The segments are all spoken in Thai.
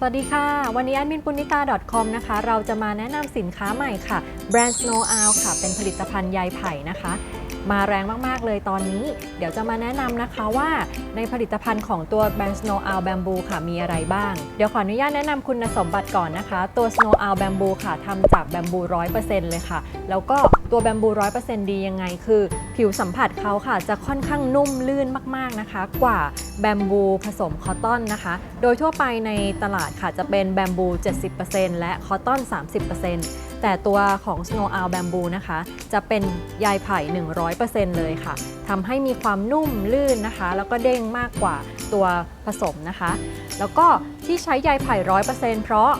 สวัสดีค่ะ วันนี้ a d m i n p u n i t a .com นะคะ เราจะมาแนะนำสินค้าใหม่ค่ะ แบรนด์ Snow Owl ค่ะ เป็นผลิตภัณฑ์ใยไผ่นะคะ มาแรงมากๆเลยตอนนี้ เดี๋ยวจะมาแนะนำนะคะว่าในผลิตภัณฑ์ของตัวแบรนด์ Snow Owl Bamboo ค่ะมีอะไรบ้าง เดี๋ยวขออนุญาตแนะนำคุณสมบัติก่อนนะคะ ตัว Snow Owl Bamboo ค่ะทำจากแบมบู100%เลยค่ะ แล้วก็ตัวแบมบู100%ดียังไง คือผิวสัมผัสเขาค่ะ จะค่อนข้างนุ่มลื่นมากๆนะคะ กว่าแบมบูผสมคอตตอนนะคะ โดยทั่วไปในตลาดค่ะจะเป็นแบมบู 70%และคอตตอน 30% แต่ตัวของ Snow Owl Bamboo นะคะ จะเป็นใยไผ่ 100%เลยค่ะทำให้มีความนุ่มลื่นนะคะ แล้วก็เด้งมากกว่าตัวผสมนะคะ แล้วก็ที่ใช้ใยไผ่ 100%เพราะ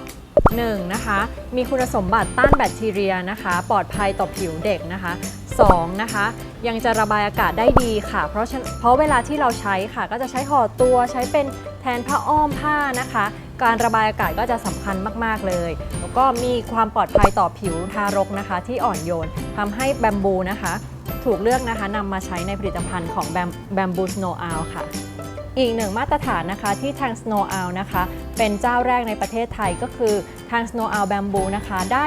1. นะคะมีคุณสมบัติต้านแบคทีเรียนะคะ ปลอดภัยต่อผิวเด็กนะคะ 2. นะคะยังจะระบายอากาศได้ดีค่ะ เพราะเพราะเวลาที่เราใช้ค่ะ ก็จะใช้ห่อตัวใช้เป็นแทนผ้าอ้อมผ้านะคะ การระบายอากาศก็จะสำคัญมาก ๆ เลย แล้วก็มีความปลอดภัยต่อผิวทารกนะคะ ที่อ่อนโยนทำให้แบมบูนะคะ ถูกเลือกนะคะนำมาใช้ในผลิตภัณฑ์ของแบมบูสโนว์อ l ค่ะ อีกหนึ่งมาตรฐานนะคะที่ทาง Snow Owl นะคะ เป็นเจ้าแรกในประเทศไทยก็คือทาง Snow Owl Bamboo นะคะ ได้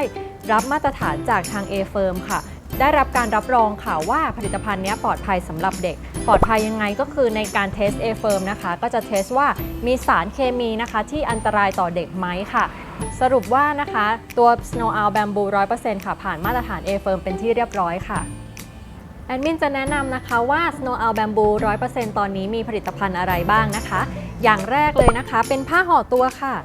รับมาตรฐานจากทาง A Firm ค่ะ ได้รับการรับรองค่ะว่าผลิตภัณฑ์นี้ปลอดภัยสำหรับเด็ก ปลอดภัยยังไงก็คือในการเทส A Firm นะคะ ก็จะเทสว่ามีสารเคมีนะคะ ที่อันตรายต่อเด็กไหมค่ะ สรุปว่านะคะ ตัว Snow Owl Bamboo 100%ค่ะผ่านมาตรฐาน A Firm เป็นที่เรียบร้อยค่ะ แอดมินจะแนะนำนะคะว่า Snow Owl Bamboo 100%ตอนนี้มีผลิตภัณฑ์อะไรบ้างนะคะ อย่างแรกเลยนะคะ เป็นผ้าห่อตัวค่ะ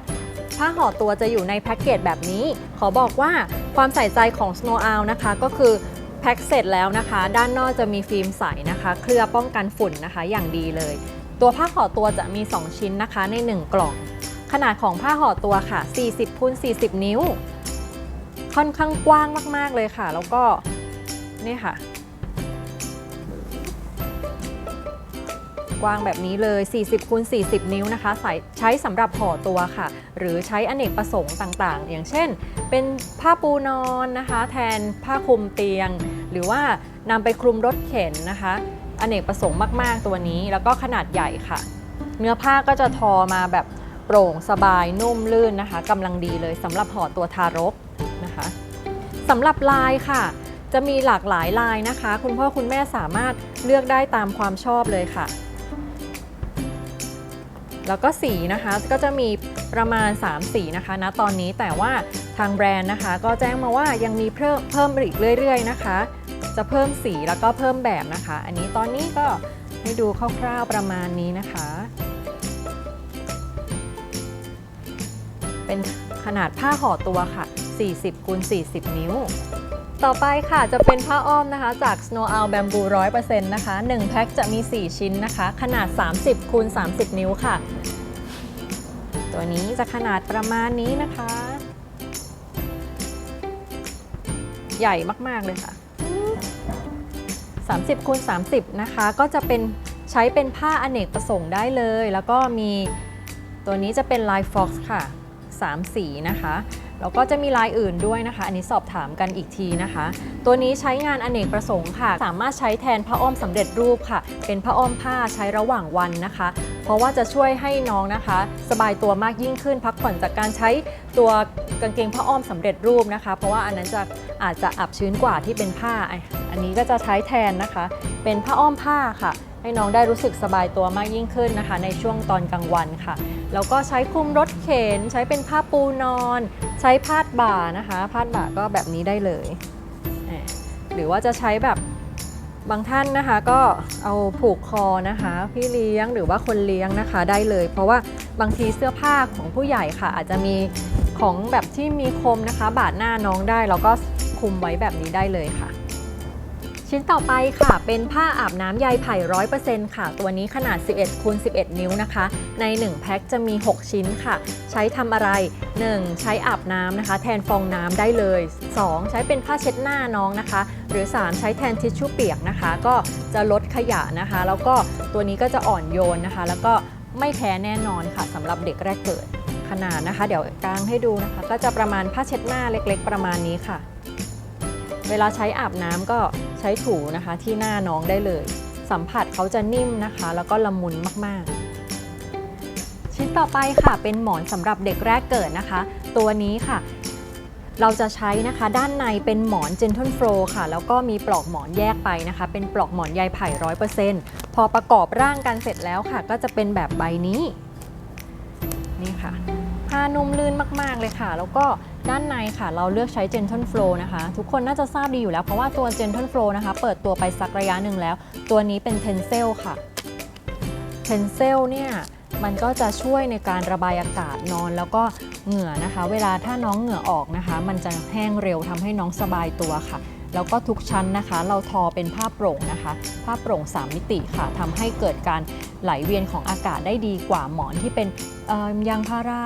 ผ้าห่อตัวจะอยู่ในแพ็กเกจแบบนี้ ขอบอกว่าความใส่ใจของ Snow Owl นะคะก็คือแพ็กเสร็จแล้วนะคะ ด้านนอกจะมีฟิล์มใสนะคะ เคลือบป้องกันฝุ่นนะคะอย่างดีเลย ตัวผ้าห่อตัวจะมี 2 ชิ้นนะคะใน 1 กล่อง ขนาดของผ้าห่อตัวค่ะ 40คูณ40 นิ้ว ค่อนข้างกว้างมาก ๆเลยค่ะ แล้วก็นี่ค่ะ กว้างแบบนี้เลย 40คูณ40 นิ้วนะคะใส่ใช้สำหรับห่อตัวค่ะ หรือใช้อเนกประสงค์ต่างๆ อย่างเช่น เป็นผ้าปูนอนนะคะ แทนผ้าคลุมเตียง หรือว่านำไปคลุมรถเข็นนะคะอเนกประสงค์มาก ๆ ตัวนี้แล้วก็ขนาดใหญ่ค่ะ เนื้อผ้าก็จะทอมาแบบโปร่งสบายนุ่มลื่นนะคะกำลังดีเลยสำหรับห่อตัวทารกนะคะสำหรับลายค่ะ จะมีหลากหลายลายนะคะ คุณพ่อคุณแม่สามารถเลือกได้ตามความชอบเลยค่ะ แล้วก็สีนะคะก็จะมีประมาณ 3 สีนะคะณตอนนี้แต่ว่าทางแบรนด์นะคะ ก็แจ้งมาว่ายังมีเพิ่มเพิ่มอีกเรื่อยๆนะคะ จะเพิ่มสีแล้วก็เพิ่มแบบนะคะ อันนี้ตอนนี้ก็ให้ดูคร่าวๆประมาณนี้นะคะ เป็นขนาดผ้าห่อตัวค่ะ 40คูณ40 นิ้ว ต่อไปค่ะจะเป็นผ้าอ้อมนะคะจาก Snow Owl Bamboo 100%นะคะ 1 แพ็คจะมี 4 ชิ้นนะคะ ขนาด 30คูณ30 นิ้วค่ะ ตัวนี้จะขนาดประมาณนี้นะคะ ใหญ่มาก ๆ เลยค่ะ 30คูณ30 นะคะ ก็จะเป็นใช้เป็นผ้าอเนกประสงค์ได้เลย แล้วก็มีตัวนี้จะเป็นลาย Fox ค่ะ 3 สีนะคะ แล้วก็จะมีลายอื่นด้วยนะคะ อันนี้สอบถามกันอีกทีนะคะ ตัวนี้ใช้งานอเนกประสงค์ค่ะ สามารถใช้แทนผ้าอ้อมสำเร็จรูปค่ะ เป็นผ้าอ้อมผ้าใช้ระหว่างวันนะคะ เพราะว่าจะช่วยให้น้องนะคะ สบายตัวมากยิ่งขึ้น พักผ่อนจากการใช้ตัวกางเกงผ้าอ้อมสำเร็จรูปนะคะ เพราะว่าอันนั้นจะอาจจะอับชื้นกว่าที่เป็นผ้า อันนี้ก็จะใช้แทนนะคะ เป็นผ้าอ้อมผ้าค่ะให้น้องได้รู้สึกสบายตัวมากยิ่งขึ้นนะคะ ในช่วงตอนกลางวันค่ะ แล้วก็ใช้คลุมรถเข็น ใช้เป็นผ้าปูนอน ใช้พาดบ่านะคะพาดบ่าก็แบบนี้ได้เลย หรือว่าจะใช้แบบบางท่านนะคะก็เอาผูกคอนะคะพี่เลี้ยงหรือว่าคนเลี้ยงนะคะได้เลย เพราะว่าบางทีเสื้อผ้าของผู้ใหญ่ค่ะ อาจจะมีของแบบที่มีคมนะคะ บาดหน้าน้องได้แล้วก็คุมไว้แบบนี้ได้เลยค่ะ ชิ้นต่อไปค่ะ เป็นผ้าอาบน้ำใยไผ่ร้อยเปอร์เซ็นต์ค่ะ ตัวนี้ขนาด 11คูณ11 นิ้วนะคะ ใน 1 แพ็คจะมี 6 ชิ้นค่ะ ใช้ทำอะไร 1. ใช้อาบน้ำนะคะ แทนฟองน้ำได้เลย 2. ใช้เป็นผ้าเช็ดหน้าน้องนะคะ หรือ 3 ใช้แทนทิชชู่เปียกนะคะ ก็จะลดขยะนะคะ แล้วก็ตัวนี้ก็จะอ่อนโยนนะคะ แล้วก็ไม่แพ้แน่นอนค่ะสำหรับเด็กแรกเกิดขนาดนะคะ เดี๋ยวกางให้ดูนะคะ ก็จะประมาณผ้าเช็ดหน้าเล็ก ๆ ประมาณนี้ค่ะ เวลาใช้อาบน้ำก็ใช้ถูนะคะที่หน้าน้องได้เลย สัมผัสเขาจะนิ่มนะคะ แล้วก็ละมุนมากๆ ชิ้นต่อไปค่ะเป็นหมอนสำหรับเด็กแรกเกิดนะคะ ตัวนี้ค่ะเราจะใช้นะคะด้านในเป็นหมอน Gentle Flow ค่ะ แล้วก็มีปลอกหมอนแยกไปนะคะ เป็นปลอกหมอนใยไผ่ร้อยเปอร์เซ็นต์พอประกอบร่างกันเสร็จแล้วค่ะ ก็จะเป็นแบบใบนี้ นี่ค่ะผ้านุ่มลื่นมาก ๆ เลยค่ะ แล้วก็ ด้านในค่ะเราเลือกใช้ Gentle Flow นะคะ ทุกคนน่าจะทราบดีอยู่แล้ว เพราะว่าตัว Gentle Flow นะคะ เปิดตัวไปสักระยะหนึ่งแล้ว ตัวนี้เป็น Tencel ค่ะ Tencel เนี่ยมันก็จะช่วยในการระบายอากาศนอนแล้วก็เหงื่อนะคะ เวลาถ้าน้องเหงื่อออกนะคะ มันจะแห้งเร็วทำให้น้องสบายตัวค่ะ แล้วก็ทุกชั้นนะคะ เราทอเป็นผ้าโปร่งนะคะ ผ้าโปร่ง 3 มิติค่ะทำให้เกิดการไหลเวียนของอากาศได้ดีกว่าหมอนที่เป็นยางพารา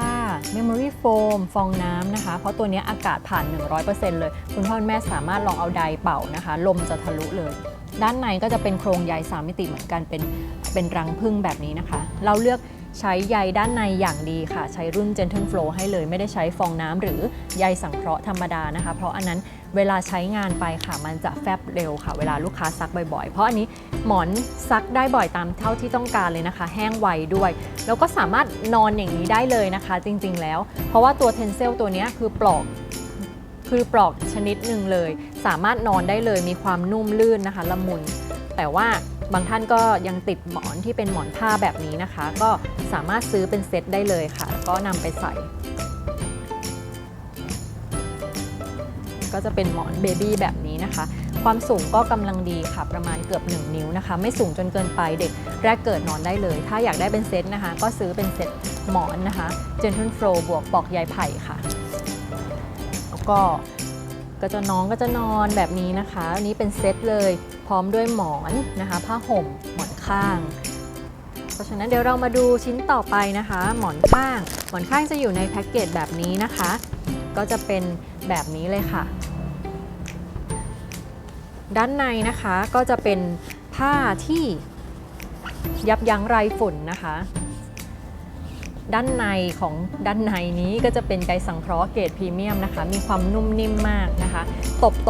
Memory Foam ฟองน้ำนะคะ เพราะตัวนี้อากาศผ่าน 100%เลย คุณพ่อคุณแม่สามารถลองเอาไดเป่านะคะ ลมจะทะลุเลย ด้านในก็จะเป็นโครงใย3มิติเหมือนกันเป็นเป็นรังพึ่งแบบนี้นะคะ เราเลือก ใช้ใยด้านในอย่างดีค่ะ ใช้รุ่น Gentle Flow ให้เลยไม่ได้ใช้ฟองน้ำหรือใยสังเคราะห์ธรรมดานะคะ เพราะอันนั้นเวลาใช้งานไปค่ะ มันจะแฟบเร็วค่ะ เวลาลูกค้าซักบ่อยๆ เพราะอันนี้หมอนซักได้บ่อยตามเท่าที่ต้องการเลยนะคะ แห้งไวด้วย แล้วก็สามารถนอนอย่างนี้ได้เลยนะคะ จริงๆแล้ว เพราะว่าตัว Tencel ตัวนี้คือปลอกคือปลอกชนิดหนึ่งเลย สามารถนอนได้เลยมีความนุ่มลื่นนะคะละมุนแต่ว่า บางท่านก็ยังติดหมอนที่เป็นหมอนผ้าแบบนี้นะคะ ก็สามารถซื้อเป็นเซตได้เลยค่ะ แล้วก็นำไปใส่ ก็จะเป็นหมอนเบบี้แบบนี้นะคะ ความสูงก็กำลังดีค่ะประมาณเกือบ 1 นิ้วนะคะ ไม่สูงจนเกินไปเด็กแรกเกิดนอนได้เลย ถ้าอยากได้เป็นเซตนะคะ ก็ซื้อเป็นเซตหมอนนะคะ Gentle Flow บวกปลอกใยไผ่ค่ะ แล้วก็ ก็จะน้องก็จะนอนแบบนี้นะคะอันนี้เป็นเซตเลยพร้อมด้วยหมอนนะคะ ผ้าห่มหมอนข้าง เพราะฉะนั้นเดี๋ยวเรามาดูชิ้นต่อไปนะคะ หมอนข้าง หมอนข้างจะอยู่ในแพ็กเกจแบบนี้นะคะ ก็จะเป็นแบบนี้เลยค่ะ ด้านในนะคะก็จะเป็นผ้าที่ยับยั้งไรฝุ่นนะคะ ด้านในของด้านในนี้ก็จะเป็นไกสังเคราะห์เกรดพรีเมียมนะคะ มีความนุ่มนิ่มมากนะคะ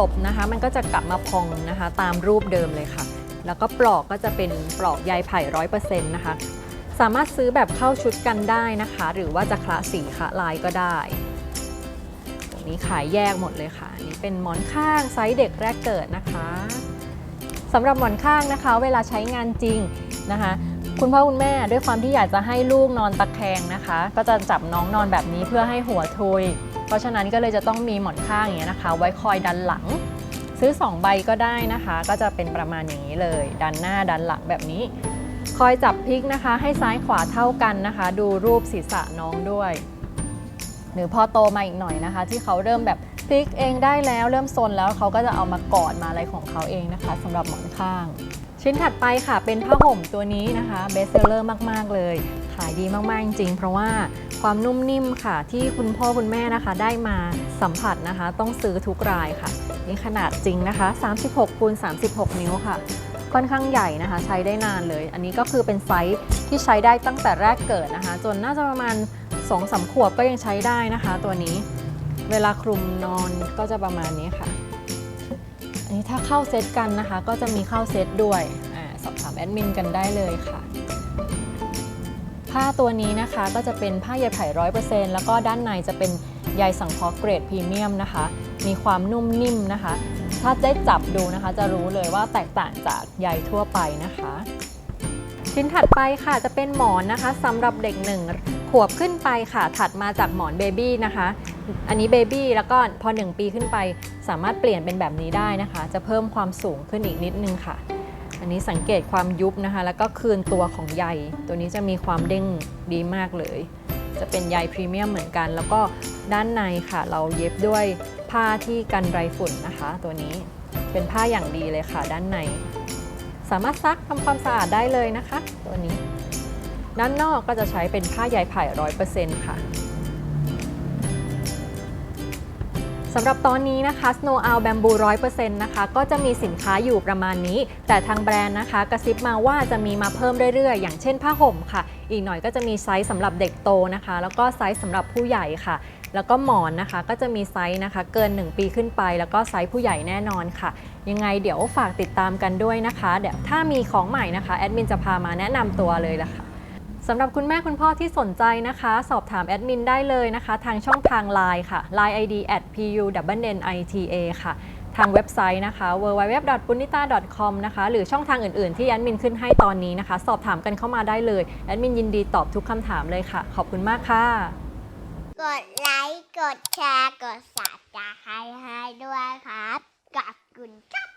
ตบๆนะคะ มันก็จะกลับมาพองนะคะ ตามรูปเดิมเลยค่ะ แล้วก็ปลอกก็จะเป็นปลอกใยไผ่ร้อยเปอร์เซ็นต์นะคะ สามารถซื้อแบบเข้าชุดกันได้นะคะ หรือว่าจะคละสีคละลายก็ได้ตรงนี้ขายแยกหมดเลยค่ะนนี่เป็นหมอนข้างไซส์เด็กแรกเกิดนะคะสำหรับหมอนข้างนะคะ เวลาใช้งานจริงนะคะ คุณพ่อคุณแม่ด้วยความที่อยากจะให้ลูกนอนตะแคงนะคะ ก็จะจับน้องนอนแบบนี้เพื่อให้หัวทุย เพราะฉะนั้นก็เลยจะต้องมีหมอนข้างอย่างเงี้ยนะคะ ไว้คอยดันหลัง ซื้อ 2 ใบก็ได้นะคะ ก็จะเป็นประมาณอย่างนี้เลย ดันหน้าดันหลังแบบนี้ คอยจับพลิกนะคะ ให้ซ้ายขวาเท่ากันนะคะ ดูรูปศีรษะน้องด้วย หรือพอโตมาอีกหน่อยนะคะ ที่เขาเริ่มแบบพลิกเองได้แล้ว เริ่มซนแล้วเขาก็จะเอามากอดมาอะไรของเขาเองนะคะสำหรับหมอนข้าง ชิ้นถัดไปค่ะเป็นผ้าห่มตัวนี้นะคะเบสเซลเลอร์มากๆเลย ขายดีมากๆจริง ๆ เพราะว่าความนุ่มนิ่มค่ะ ที่คุณพ่อคุณแม่นะคะ ได้มาสัมผัสนะคะ ต้องซื้อทุกรายค่ะ นี่ขนาดจริงนะคะ 36คูณ36 นิ้วค่ะ ค่อนข้างใหญ่นะคะ ใช้ได้นานเลย อันนี้ก็คือเป็นไซส์ที่ใช้ได้ตั้งแต่แรกเกิดนะคะ จนน่าจะประมาณ2อสขวบก็ยังใช้ได้นะคะ ตัวนี้ เวลาคลุมนอนก็จะประมาณนี้ค่ะ นนี้ถ้าเข้าเซตกันนะคะ ก็จะมีเข้าเซตด้วยอสอบถามแอดมินกันได้เลยค่ะ ผ้าตัวนี้นะคะก็จะเป็นผ้าใยไผ่ร้อยเปอร์เซ็นต์แล้วก็ด้านในจะเป็นใยสังเคราะห์เกรดพรีเมียมนะคะ มีความนุ่มนิ่มนะคะ ถ้าได้จับดูนะคะ จะรู้เลยว่าแตกต่างจากใยทั่วไปนะคะ ชิ้นถัดไปค่ะจะเป็นหมอนนะคะสำหรับเด็กหนึ่งขวบขึ้นไปค่ะ ถัดมาจากหมอนเบบี้นะคะ อันนี้เบบี้แล้วก็พอ 1 ปีขึ้นไป สามารถเปลี่ยนเป็นแบบนี้ได้นะคะ จะเพิ่มความสูงขึ้นอีกนิดนึงค่ะ อันนี้สังเกตความยุบนะคะ แล้วก็คืนตัวของใย ตัวนี้จะมีความเด้งดีมากเลย จะเป็นใยพรีเมียมเหมือนกัน แล้วก็ด้านในค่ะ เราเย็บด้วยผ้าที่กันไรฝุ่นนะคะ ตัวนี้เป็นผ้าอย่างดีเลยค่ะ ด้านใน สามารถซักทำความสะอาดได้เลยนะคะ ตัวนี้ ด้านนอกก็จะใช้เป็นผ้าใยไผ่ร้อยเปอร์เซ็นต์ค่ะ สำหรับตอนนี้นะคะ Snow Owl Bamboo 100%นะคะ ก็จะมีสินค้าอยู่ประมาณนี้ แต่ทางแบรนด์นะคะ กระซิบมาว่าจะมีมาเพิ่มเรื่อยๆ อย่างเช่นผ้าห่มค่ะ อีกหน่อยก็จะมีไซส์สำหรับเด็กโตนะคะ แล้วก็ไซส์สำหรับผู้ใหญ่ค่ะ แล้วก็หมอนนะคะ ก็จะมีไซส์นะคะ เกิน 1 ปีขึ้นไป แล้วก็ไซส์ผู้ใหญ่แน่นอนค่ะ ยังไงเดี๋ยวฝากติดตามกันด้วยนะคะ เดี๋ยวถ้ามีของใหม่นะคะแอดมินจะพามาแนะนำตัวเลยละค่ะ สำหรับคุณแม่คุณพ่อที่สนใจนะคะ สอบถามแอดมินได้เลยนะคะ ทางช่องทาง Line ค่ะ Line ID at pu nita ค่ะ ทางเว็บไซต์นะคะ www.punita.com นะคะ หรือช่องทางอื่นๆ ที่แอดมินขึ้นให้ตอนนี้นะคะ สอบถามกันเข้ามาได้เลย แอดมินยินดีตอบทุกคำถามเลยค่ะ ขอบคุณมากค่ะ กดไลค์ กดแชร์ กดสับตะไคร้ให้ด้วยครับ กับคุณครับ